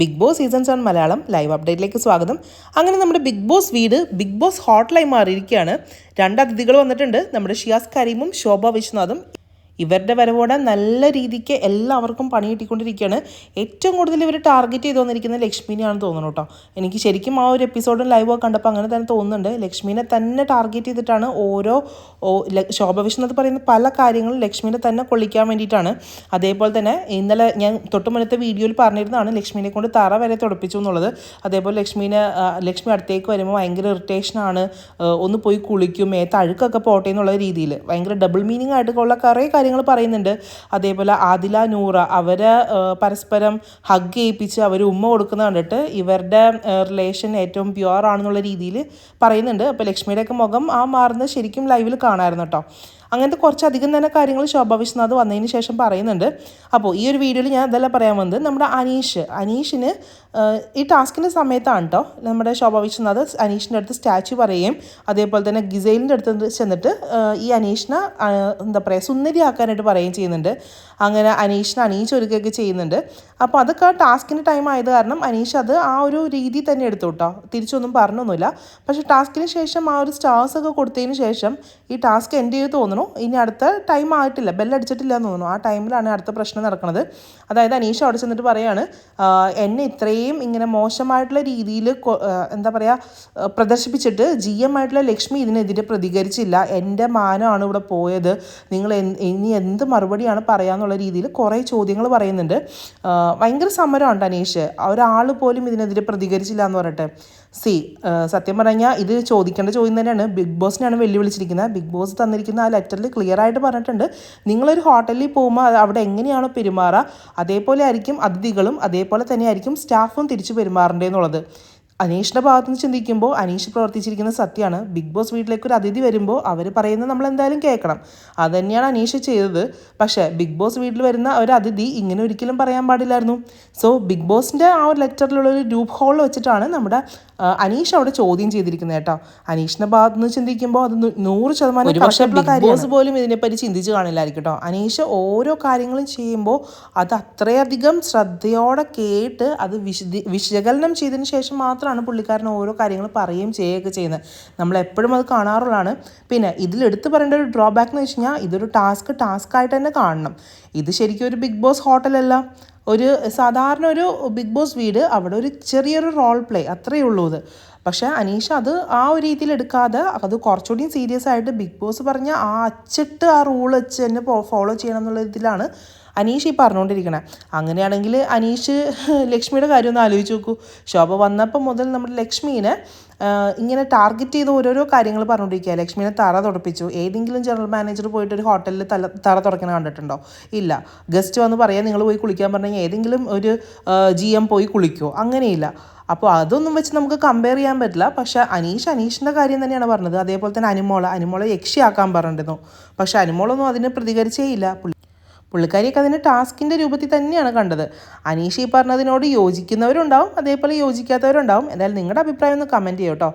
Bigg Boss seasons on Malayalam. Live അപ്ഡേറ്റിലേക്ക് സ്വാഗതം. അങ്ങനെ നമ്മുടെ ബിഗ് ബോസ് വീട് ബിഗ് ബോസ് ഹോട്ട്ലൈൻ മാറിയിരിക്കുകയാണ്. രണ്ട് അതിഥികൾ വന്നിട്ടുണ്ട്. നമ്മുടെ ഷിയാസ് കരീമും ശോഭ വിശ്വനാഥും ഇവരുടെ വരവോടെ നല്ല രീതിക്ക് എല്ലാവർക്കും പണി കിട്ടിക്കൊണ്ടിരിക്കുകയാണ്. ഏറ്റവും കൂടുതൽ ഇവർ ടാർഗറ്റ് ചെയ്തു വന്നിരിക്കുന്നത് ലക്ഷ്മിനെയാണെന്ന് തോന്നുന്നു കേട്ടോ. എനിക്ക് ശരിക്കും ആ ഒരു എപ്പിസോഡും ലൈവ് കണ്ടപ്പോൾ അങ്ങനെ തന്നെ തോന്നുന്നുണ്ട്. ലക്ഷ്മിനെ തന്നെ ടാർഗറ്റ് ചെയ്തിട്ടാണ് ഓരോ ശോഭവിഷ്ണു എന്ന് പറയുന്ന പല കാര്യങ്ങളും ലക്ഷ്മിനെ തന്നെ കൊള്ളിക്കാൻ വേണ്ടിയിട്ടാണ്. അതേപോലെ തന്നെ ഇന്നലെ ഞാൻ തൊട്ട് മുന്നത്തെ വീഡിയോയിൽ പറഞ്ഞിരുന്നതാണ് ലക്ഷ്മിനെ കൊണ്ട് തറ വരെ തുടപ്പിച്ചു എന്നുള്ളത്. അതേപോലെ ലക്ഷ്മിനെ ലക്ഷ്മി അടുത്തേക്ക് വരുമ്പോൾ ഭയങ്കര ഇറിറ്റേഷനാണ് ഒന്ന് പോയി കുളിക്കും മേത്ത് അഴുക്കൊക്കെ പോട്ടെ എന്നുള്ള രീതിയിൽ. ഭയങ്കര ഡബിൾ മീനിങ് ആയിട്ട് ഉള്ള കുറേ കാര്യങ്ങൾ പറയുന്നുണ്ട്. അതേപോലെ ആദില നൂറ അവരെ പരസ്പരം ഹഗ് ചെയ്യിപ്പിച്ച് അവർ ഉമ്മ കൊടുക്കുന്ന കണ്ടിട്ട് ഇവരുടെ റിലേഷൻ ഏറ്റവും പ്യുവർ ആണെന്നുള്ള രീതിയിൽ പറയുന്നുണ്ട്. അപ്പോൾ ലക്ഷ്മിയുടെയൊക്കെ മുഖം ആ മാറുന്നത് ശരിക്കും ലൈവിൽ കാണാമായിരുന്നു കേട്ടോ. അങ്ങനത്തെ കുറച്ചധികം തന്നെ കാര്യങ്ങൾ ശോഭ വിശ്വനാഥ് വന്നതിന് ശേഷം പറയുന്നുണ്ട്. അപ്പോൾ ഈ ഒരു വീഡിയോയിൽ ഞാൻ ഇതെല്ലാം പറയാൻ വന്നത് നമ്മുടെ അനീഷ്. അനീഷിന് ഈ ടാസ്കിന്റെ സമയത്താണ് കേട്ടോ നമ്മുടെ ശോഭ വിശ്വനാഥ് അനീഷിന്റെ അടുത്ത് സ്റ്റാച്ചു പറയുകയും അതേപോലെ തന്നെ ഗിസൈലിന്റെ അടുത്ത് ചെന്നിട്ട് ഈ അനീഷിനെ എന്താ പറയുക സുന്ദരിയാക്കാനായിട്ട് പറയുകയും ചെയ്യുന്നുണ്ട്. അങ്ങനെ അനീഷിനെ അനീഷ് ഒരുക്കുകയൊക്കെ ചെയ്യുന്നുണ്ട്. അപ്പോൾ അതൊക്കെ ടാസ്കിന്റെ ടൈം ആയത് കാരണം അനീഷ് അത് ആ ഒരു രീതി തന്നെ എടുത്തു കേട്ടോ തിരിച്ചൊന്നും പറഞ്ഞൊന്നുമില്ല. പക്ഷേ ടാസ്കിന് ശേഷം ആ ഒരു സ്റ്റാർസ് ഒക്കെ കൊടുത്തതിന് ശേഷം ഈ ടാസ്ക് എന്റെ ചെയ്ത് തോന്നുന്നു. ഇനി അടുത്ത ടൈം ആയിട്ടില്ല. ബെല്ലടിച്ചിട്ടില്ല എന്ന് തോന്നുന്നു. ആ ടൈമിലാണ് അടുത്ത പ്രശ്നം നടക്കുന്നത്. അതായത് അനീഷ അവിടെ ചെന്നിട്ട് പറയാണ് "ആ, എന്നെ ഇത്രയും ഇങ്ങനെ മോശമായിട്ടുള്ള രീതിയിൽ എന്താ പറയുക പ്രദർശിപ്പിച്ചിട്ട് ജി എം ആയിട്ടുള്ള ലക്ഷ്മി ഇതിനെതിരെ പ്രതികരിച്ചില്ല. എന്റെ മാനമാണ് ഇവിടെ പോയത്. നിങ്ങൾ ഇനി എന്ത് മറുപടിയാണ് പറയാന്നുള്ള രീതിയിൽ കുറേ ചോദ്യങ്ങൾ പറയുന്നുണ്ട്. ഭയങ്കര സമരമുണ്ട് അനീഷ്. ഒരാൾ പോലും ഇതിനെതിരെ പ്രതികരിച്ചില്ല എന്ന് പറയട്ടെ. സി സത്യം പറഞ്ഞാൽ ഇത് ചോദിക്കേണ്ട ചോദ്യം തന്നെയാണ്. ബിഗ് ബോസിനെയാണ് വെല്ലുവിളിച്ചിരിക്കുന്നത്. ബിഗ് ബോസ് തന്നിരിക്കുന്ന ആ ലെറ്ററിൽ ക്ലിയർ ആയിട്ട് പറഞ്ഞിട്ടുണ്ട്. നിങ്ങളൊരു ഹോട്ടലിൽ പോകുമ്പോൾ അവിടെ എങ്ങനെയാണോ പെരുമാറുക അതേപോലെ ആയിരിക്കും അതിഥികളും അതേപോലെ തന്നെ ആയിരിക്കും സ്റ്റാഫും തിരിച്ചു പെരുമാറേണ്ടതെന്നുള്ളത് അനീഷിന്റെ ഭാഗത്ത് നിന്ന് ചിന്തിക്കുമ്പോൾ അനീഷ് പ്രവർത്തിച്ചിരിക്കുന്ന സത്യമാണ്. ബിഗ് ബോസ് വീട്ടിലേക്ക് ഒരു അതിഥി വരുമ്പോൾ അവർ പറയുന്നത് നമ്മൾ എന്തായാലും കേൾക്കണം. അത് തന്നെയാണ് അനീഷ് ചെയ്തത്. പക്ഷേ ബിഗ് ബോസ് വീട്ടിൽ വരുന്ന ഒരു അതിഥി ഇങ്ങനെ ഒരിക്കലും പറയാൻ പാടില്ലായിരുന്നു. സോ ബിഗ് ബോസിന്റെ ആ ഒരു ലെറ്ററിലുള്ള ഒരു ഗ്രൂപ്പ് ഹോളിൽ വെച്ചിട്ടാണ് നമ്മുടെ അനീഷ് അവിടെ ചോദ്യം ചെയ്തിരിക്കുന്നത് കേട്ടോ. അനീഷിന്റെ ഭാഗത്ത് നിന്ന് ചിന്തിക്കുമ്പോൾ അത് നൂറ് ശതമാനം ബോസ് പോലും ഇതിനെപ്പറ്റി ചിന്തിച്ച് കാണില്ലായിരിക്കും കേട്ടോ. അനീഷ് ഓരോ കാര്യങ്ങളും ചെയ്യുമ്പോൾ അത് അത്രയധികം ശ്രദ്ധയോടെ കേട്ട് അത് വിശദീ വിശകലനം ചെയ്തതിന് ശേഷം മാത്രമാണ് പുള്ളിക്കാരൻ ഓരോ കാര്യങ്ങൾ പറയുകയും ചെയ്യുകയൊക്കെ ചെയ്യുന്നത്. നമ്മൾ എപ്പോഴും അത് കാണാറുള്ളതാണ്. പിന്നെ ഇതിൽ എടുത്തു പറയേണ്ട ഒരു ഡ്രോബാക്ക് എന്ന് വെച്ച് കഴിഞ്ഞാൽ ഇതൊരു ടാസ്ക് ടാസ്ക് ആയിട്ട് തന്നെ കാണണം. ഇത് ശരിക്കും ഒരു ബിഗ് ബോസ് ഹോട്ടലല്ല ഒരു സാധാരണ ഒരു ബിഗ് ബോസ് വീട് അവിടെ ഒരു ചെറിയൊരു റോൾ പ്ലേ അത്രയേ ഉള്ളൂ ഇത്. പക്ഷേ അനീഷ അത് ആ ഒരു രീതിയിൽ എടുക്കാതെ അത് കുറച്ചുകൂടി സീരിയസ് ആയിട്ട് ബിഗ് ബോസ് പറഞ്ഞ ആ അച്ചിട്ട് ആ റൂൾ വെച്ച് തന്നെ ഫോളോ ചെയ്യണം എന്നുള്ള ഇതിലാണ് അനീഷ് ഈ പറഞ്ഞുകൊണ്ടിരിക്കണേ. അങ്ങനെയാണെങ്കിൽ അനീഷ് ലക്ഷ്മിയുടെ കാര്യം ഒന്ന് ആലോചിച്ച് നോക്കൂ. ശോഭ വന്നപ്പോൾ മുതൽ നമ്മുടെ ലക്ഷ്മീനെ ഇങ്ങനെ ടാർഗറ്റ് ചെയ്ത് ഓരോരോ കാര്യങ്ങൾ പറഞ്ഞുകൊണ്ടിരിക്കുക ലക്ഷ്മിനെ തറ തുടപ്പിച്ചു. ഏതെങ്കിലും ജനറൽ മാനേജർ പോയിട്ട് ഒരു ഹോട്ടലിൽ തല തറ തുടക്കണ കണ്ടിട്ടുണ്ടോ? ഇല്ല. ഗസ്റ്റ് വന്ന് പറയാൻ നിങ്ങൾ പോയി കുളിക്കാൻ പറഞ്ഞാൽ ഏതെങ്കിലും ഒരു ജി എം പോയി കുളിക്കോ? അങ്ങനെയില്ല. അപ്പോൾ അതൊന്നും വെച്ച് നമുക്ക് കമ്പയർ ചെയ്യാൻ പറ്റില്ല. പക്ഷേ അനീഷ് അനീഷിന്റെ കാര്യം തന്നെയാണ് പറഞ്ഞത്. അതേപോലെ തന്നെ അനുമോള അനുമോളെ യക്ഷിയാക്കാൻ പറഞ്ഞിരുന്നു. പക്ഷേ അനുമോളൊന്നും അതിന് പ്രതികരിച്ചേ ഇല്ല. പുള്ളിക്കാരിയൊക്കെ അതിന് ടാസ്കിന്റെ രൂപത്തിൽ തന്നെയാണ് കണ്ടത്. അനീഷ് ഈ പറഞ്ഞതിനോട് യോജിക്കുന്നവരുണ്ടാവും അതേപോലെ യോജിക്കാത്തവരുണ്ടാവും. എന്തായാലും നിങ്ങളുടെ അഭിപ്രായം ഒന്ന് കമന്റ് ചെയ്യൂ കേട്ടോ.